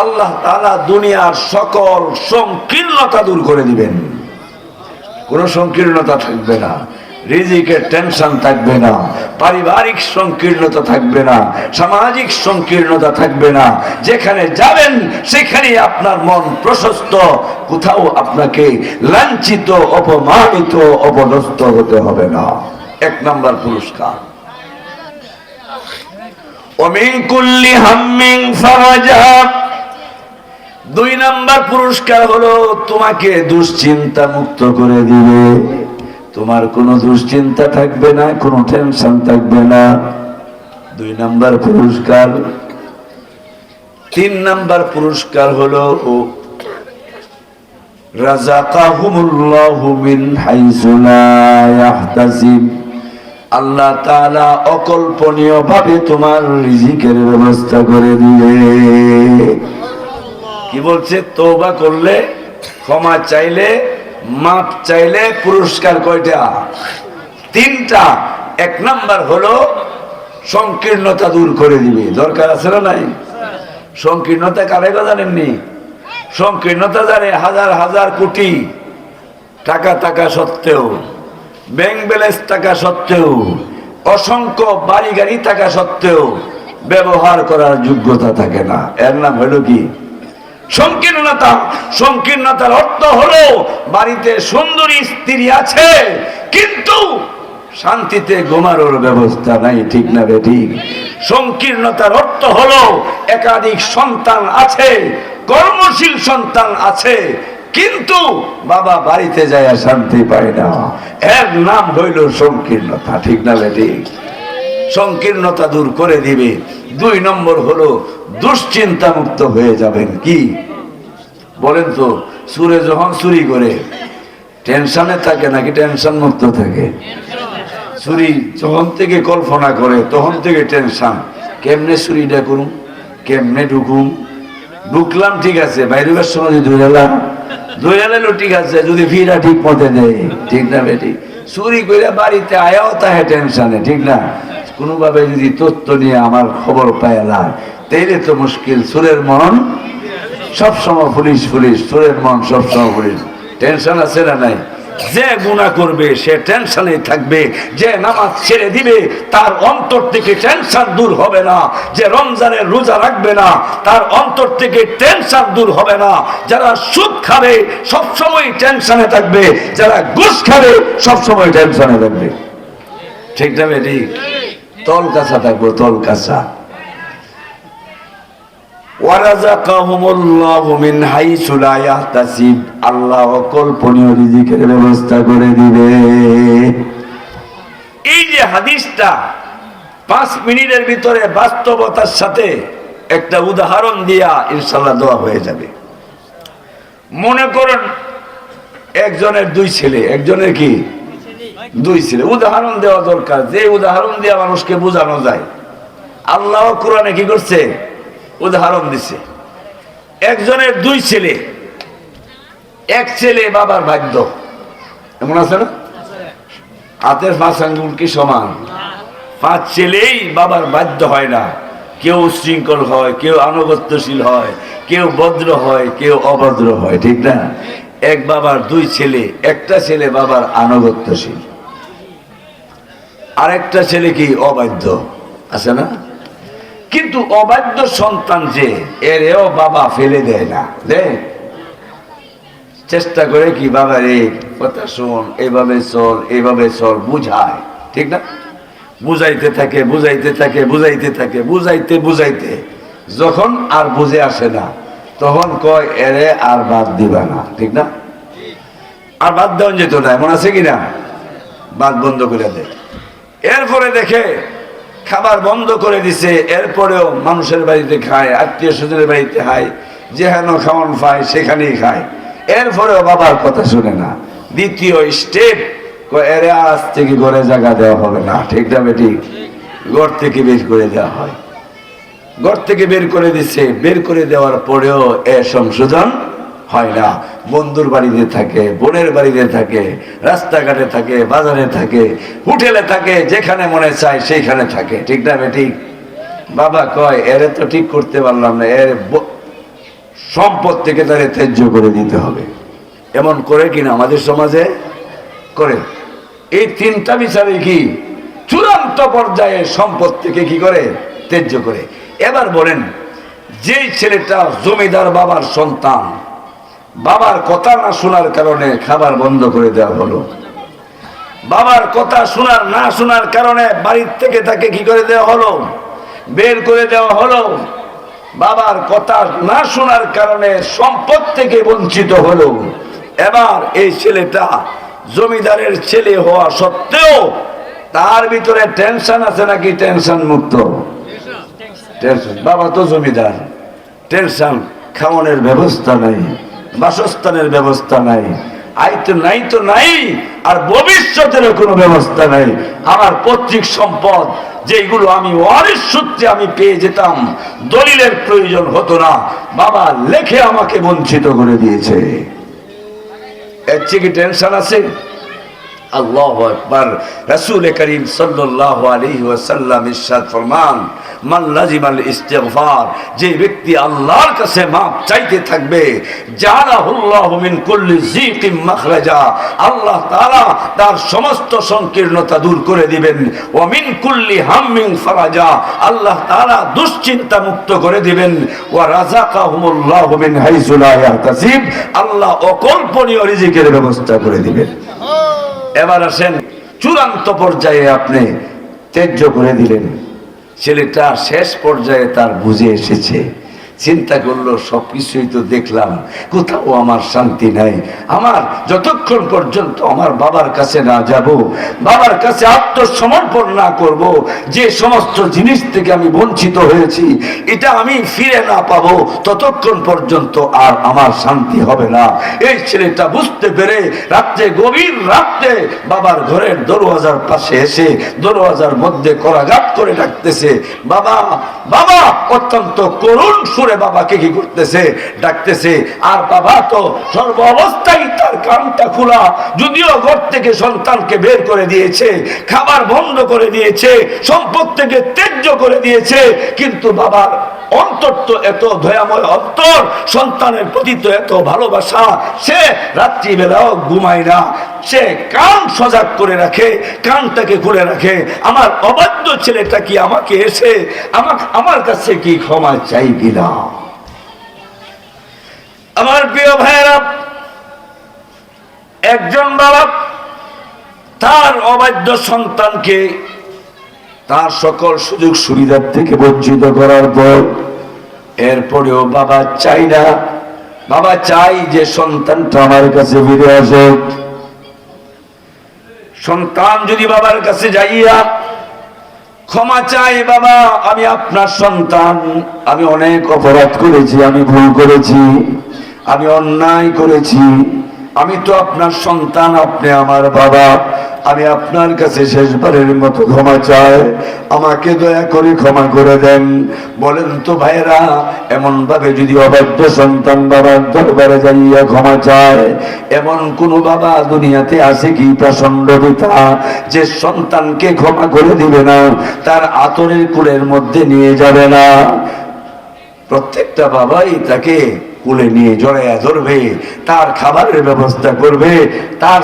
আল্লাহ দুনিয়ার সকল সংকীর্ণতা দূর করে দিবেন। কোনো সংকীর্ণতা থাকবে না, রিজিকের টেনশন থাকবে না, পারিবারিক সংকীর্ণতা থাকবে না, সামাজিক সংকীর্ণতা থাকবে না। যেখানে যাবেন সেখানে আপনার মন প্রশস্ত, কোথাও আপনাকে লাঞ্ছিত, অপমানিত, অপদস্থ হতে হবে না। এক নাম্বার পুরস্কার। দুই নাম্বার পুরস্কার হলো তোমাকে দুশ্চিন্তা মুক্ত করে দিবে। তোমার কোনো দুশ্চিন্তা থাকবে না, কোনো টেনশন থাকবে না। দুই নাম্বার পুরস্কার। তিন নাম্বার পুরস্কার হলো, রাজাকাহুমুল্লাহু মিন হাইসুলা ইয়াহতাসিব আল্লাহ তাআলা অকল্পনীয় ভাবে তোমার রিজিকের ব্যবস্থা করে দিবে। কি বলছে? তওবা করলে, ক্ষমা চাইলে, মাপ চাইলে পুরস্কার কয়টা? তিনটা। এক নাম্বার হলো, সংকীর্ণতা দূর করে দিবে। দরকার আছে না নাই? সংকীর্ণতা কারে কথা জানেননি? সংকীর্ণতা জানে হাজার হাজার কোটি টাকা টাকা সত্ত্বেও। ব্যাংক ব্যালেন্স টাকা সত্ত্বেও, অসংখ্য বাড়ি গাড়ি টাকা সত্ত্বেও ব্যবহার করার যোগ্যতা থাকে না। এর নাম হলো কি? সংকীর্ণতা। সংকীর্ণতার অর্থ হলো বাড়িতে সুন্দরী স্ত্রী আছে, কিন্তু শান্তিতে ঘুমানোর ব্যবস্থা নাই, ঠিক না বে ঠিক? সংকীর্ণতার অর্থ হলো একাধিক সন্তান আছে, কর্মশীল সন্তান আছে কিন্তু বাবা বাড়িতে যায় শান্তি পায় না। এর নাম হইল সংকীর্ণতা, ঠিক না বে ঠিক? সংকীর্ণতা দূর করে দিবে। দুই নম্বর হলো দুশ্চিন্তা মুক্ত হয়ে যাবেন কি? বলেন তো, সুরে যখন চুরি করে, টেনশনে থাকে নাকি টেনশন মুক্ত থাকে? চুরি যখন থেকে কল্পনা করে, তখন থেকে টেনশন। কেমনে চুরিটা করুম? কেমনে ঢুকুম? ঢুকলাম ঠিক আছে বাইরে সময় ধরে এলাম ধরে এলো ঠিক আছে যদি ফিরা ঠিক মতে দেয় ঠিক না বেটি? চুরি করে বাড়িতে আয়াও তাহে টেনশনে, ঠিক না? কোনোভাবে যদি তথ্য নিয়ে আমার খবর পায় না তাইলে তো মুশকিল। সুরের মন সবসময় পুলিশ পুলিশ। সুরের মন সবসময় পুলিশ। টেনশন আছে না নাই? যে গুণা করবে সে টেনশনে থাকবে। যে নামাজ ছেড়ে দিবে তার অন্তর থেকে টেনশন দূর হবে না। যে রমজানের রোজা রাখবে না তার অন্তর থেকে টেনশন দূর হবে না। যারা সুদ খাবে সবসময় টেনশনে থাকবে। যারা ঘুষ খাবে সবসময় টেনশনে থাকবে। ঠিক না বেটি? তল কাছা থাকব তল কাছা ওয়ারাযাকাহুমুল্লাহু মিন হাইসু লা ইয়াহতাসিব করে দিবে। এই যে পাঁচ মিনিটের ভিতরে বাস্তবতার সাথে একটা উদাহরণ দিয়া ইনশাল্লাহ দোয়া হয়ে যাবে। মনে করুন, একজনের দুই ছেলে, একজনের কি? দুই ছেলে। উদাহরণ দেওয়া দরকার। যে উদাহরণ দেওয়া মানুষকে বোঝানো যায়। আল্লাহ কোরআনে কি করছে? উদাহরণ দিছে। একজনের দুই ছেলে, এক ছেলে বাবার ভাগ্য। এমন আছে না? হাতের পাঁচ আঙ্গুল কি সমান? পাঁচ ছেলেই বাবার বাধ্য হয় না। কেউ শৃঙ্খল হয়, কেউ আনুগত্যশীল হয়, কেউ ভদ্র হয়, কেউ অভদ্র হয়, ঠিক না? এক বাবার দুই ছেলে, একটা ছেলে বাবার আনুগত্যশীল। আরেকটা ছেলে কি অবাধ্য? আছে না? কিন্তু অবাধ্য সন্তান যে, এরেও বাবা ফেলে দেয় না। দে। চেষ্টা করে কি, বাবা রে, কথা শোন, এভাবে চল এভাবে চল। বুঝায়। ঠিক না? বুঝাইতে থাকে বুঝাইতে থাকে বুঝাইতে থাকে, বুঝাইতে বুঝাইতে। যখন আর বুঝে আসে না, তখন কয়, এরে আর বাদ দিবা না। ঠিক না? আর বাদ দেওয়া যেত না, এমন আছে কিনা বাদ বন্ধ করে দেয় এরপরে দেখে খাবার বন্ধ করে দিছে, এরপরেও মানুষের বাড়িতে খায়, আত্মীয় স্বজনের বাড়িতে খায় যেখানে খাওয়ান পায়, সেখানেই খায়। এরপরেও বাবার কথা শুনে না। দ্বিতীয় স্টেপ এরে, আজ থেকে ঘরে জায়গা দেওয়া হবে না। ঠিক না ঠিক? ঘর থেকে বের করে দেওয়া হয়। ঘর থেকে বের করে দিচ্ছে বের করে দেওয়ার পরেও এ সংশোধন হয় না। বন্ধুর বাড়িতে থাকে, বোনের বাড়িতে থাকে, রাস্তাঘাটে থাকে, বাজারে থাকে, হোটেলে থাকে, যেখানে মনে চায় সেইখানে থাকে। ঠিক না ঠিক বাবা কয়, এরে তো ঠিক করতে পারলাম না, এর সম্পদ থেকে তারে ত্যায্য করে দিতে হবে। এমন করে কিনা আমাদের সমাজে? করে। এই তিনটা বিচারে কি চূড়ান্ত পর্যায়ে সম্পদ থেকে কি করে? ত্যায্য করে। এবার বলেন, যেই ছেলেটা জমিদার বাবার সন্তান বাবার কথা না শোনার কারণে খাবার বন্ধ করে দেওয়া হলো। বাবার কথা শোনার না শোনার কারণে বাড়ির থেকে তাকে কি করে দেওয়া হলো? বের করে দেওয়া হলো। বাবার কথা না শোনার কারণে সম্পদ থেকে বঞ্চিত হলো। এবার এই ছেলেটা জমিদারের ছেলে হওয়া সত্ত্বেও তার ভিতরে টেনশন আছে নাকি টেনশন মুক্ত? টেনশন বাবা তো জমিদার। টেনশন খাওয়ানোর ব্যবস্থা নাই। বাসস্থানের ব্যবস্থা নাই। আই তো নাই তো নাই, আর ভবিষ্যতের কোনো ব্যবস্থা নাই। আমার পৈতৃক সম্পদ যেগুলো আমি ওয়ারিস সূত্রে আমি পেয়ে যেতাম, দলিলের প্রয়োজন হতো না। বাবা লেখে আমাকে বঞ্চিত করে দিয়েছে। এর চেয়ে কি টেনশন আছে? আল্লাহ তার সমস্ত সংকীর্ণতা দূর করে দিবেন। কুল্লি ফারাজা আল্লাহ দুশ্চিন্তা মুক্ত করে দিবেন। ওয়া রাযাকাহুমুল্লাহু ইয়াহতাসিব আল্লাহ অকল্পনীয় রিজিকের ব্যবস্থা করে দিবেন। এবার আসেন চূড়ান্ত পর্যায়ে আপনি ত্যায্য করে দিলেন। ছেলেটা শেষ পর্যায়ে তার বুঝে এসেছে। চিন্তা করল, সবকিছুই তো দেখলাম, কোথাও আমার শান্তি নাই। আমার যতক্ষণ পর্যন্ত আমার বাবার কাছে না যাব, বাবার কাছে আত্মসমর্পণ না করব, যে সমস্ত জিনিস থেকে আমি বঞ্চিত হয়েছি, এটা আমি ফিরে না পাবো, ততক্ষণ পর্যন্ত আর আমার শান্তি হবে না। এই ছেলেটা বুঝতে পেরে রাত্রে, গভীর রাত্রে বাবার ঘরের দরওয়াজার পাশে এসে দরওয়াজার মধ্যে করাঘাত করে ডাকতেছে, বাবা বাবা, অত্যন্ত করুণ সুরে বাবাকে কি করতেছে, ডাকতেছে, আর বাবা তো সর্ব অবস্থায় তার কানটা খোলা, যদিও ঘর থেকে সন্তানকে বের করে দিয়েছে, খাবার বন্ধ করে দিয়েছে, সম্পদ থেকে ত্যায্য করে দিয়েছে, কিন্তু বাবার অন্তর তো এত দয়াময় অন্তর, সন্তানের প্রতি তো এত ভালোবাসা, সে রাত্রিবেলাও ঘুমায় না। সে কান সজাগ করে রাখে, কানটাকে খুলে রাখে। আমার অবাধ্য ছেলেটা কি আমাকে এসে আমাকে, আমার কাছে কি ক্ষমা চাই কিনা আমার প্রিয় ভাইয়েরা, একজন বাবা তার অবাধ্য সন্তানকে তার সকল সুযোগ সুবিধার থেকে বঞ্চিত করার পর এরপরেও বাবা চাই না। বাবা চাই যে সন্তানটা আমার কাছে ফিরে আসুক সন্তান যদি বাবার কাছে যাইয়া ক্ষমা চাই বাবা, আমি আপনার সন্তান। আমি অনেক অপরাধ করেছি, আমি ভুল করেছি, আমি অন্যায় করেছি। আমি তো আপনার সন্তান, আপনি আমার বাবা। আমি আপনার কাছে শেষবারের মতো ক্ষমা চাই। আমাকে দয়া করে ক্ষমা করে দেন। বলেন তো ভাইরা এমন ভাবে যদি অবাধ্য সন্তান বাবার দরবারে যাইয়া ক্ষমা চায়, এমন কোন বাবা দুনিয়াতে আছে কি প্রচণ্ড পিতা? যে সন্তানকে ক্ষমা করে দিবে না, তার আতরের কুলের মধ্যে নিয়ে যাবে না। প্রত্যেকটা বাবাই তাকে কুলে নিয়ে জড়াইয়া ধরবে তার খাবারের ব্যবস্থা করবে তার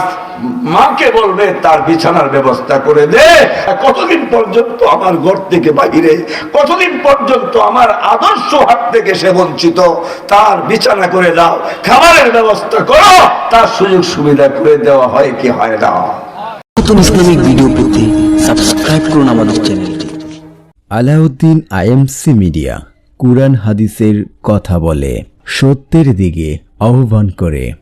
মাকে বলবে তার বিছানার ব্যবস্থা করে দে। কতদিন পর্যন্ত আমার ঘর থেকে বাহিরে কতদিন পর্যন্ত আমার আদর্শ হাত থেকে সে বঞ্চিত? তার বিছানা করে দাও খাবারের ব্যবস্থা করো তার সুযোগ সুবিধা করে দেওয়া হয় কি হয় না। নতুন ইসলামিক ভিডিও পেতে সাবস্ক্রাইব করুন আমাদের চ্যানেলটি। আলাউদ্দিন আইএমসি মিডিয়া কুরআন হাদিসের কথা বলে। সত্যের দিকে আহ্বান করে।